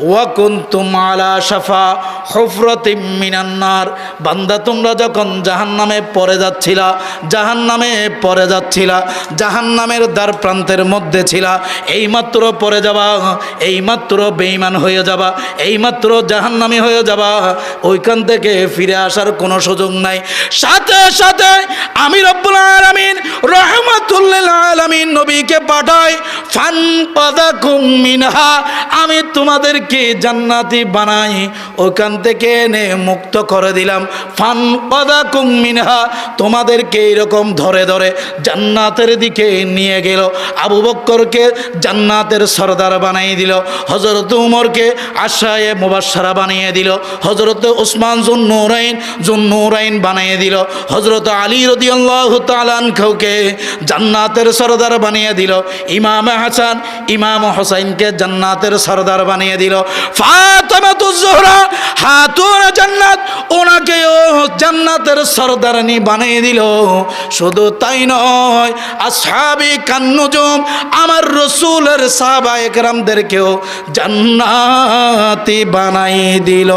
ওয়াকুন্তুম আলা হফরতিম মিনান্নার। বান্দা, তোমরা যখন জাহান জাহান্নামে পড়ে যাচ্ছিলা, জাহান্নামে পড়ে যাচ্ছিলা, জাহান্নামের দ্বার প্রান্তের মধ্যে ছিলা, এইমাত্র পড়ে যাবা, এইমাত্র বেঈমান হয়ে যাবা, এইমাত্র জাহান্নামী হয়ে যাবা, ওইখান থেকে ফিরে আসার কোনো সুযোগ নাই। সাথে সাথে আমি রব্বুল আলামিন রহমাতুল্লিল আলামিন নবীকে পাঠাই, ফান পাদাকুম মিনহা, আমি তোমাদেরকে জান্নাতি বানাই, ওখান থেকে এনে মুক্ত করে দিলাম। ফান পাদাকুম মিনহা, তোমাদেরকে এইরকম ধরে ধরে জান্নাতের দিকে নিয়ে গেল। আবু বক্করকে জান্নাতের সর্দার বানিয়ে দিল। হজরত উমরকে আশায়ে মুবাসারা বানিয়ে দিল। হজরত ওসমান জুন্নুরাইন জুন্নুরাইন বানিয়ে দিল। হজরত আলী রদিয়াল্লাহ তালানকে জান্নাতের সর্দার বানিয়ে দিল। ইমাম হাসান, ইমাম হোসাইনকে জান্নাতের সর্দার বানিয়ে দিল। ফাতেমাতুজ জোহরা হাতুন জান্নাত, ওনাকেও জান্নাতের সর্দারানি বানিয়ে দিল। শুধু তাই নয়, আসহাবি কান্নুজুম, আমার রসুলের সাহাবা একরামদেরকেও জান্নাতি বানাই দিল।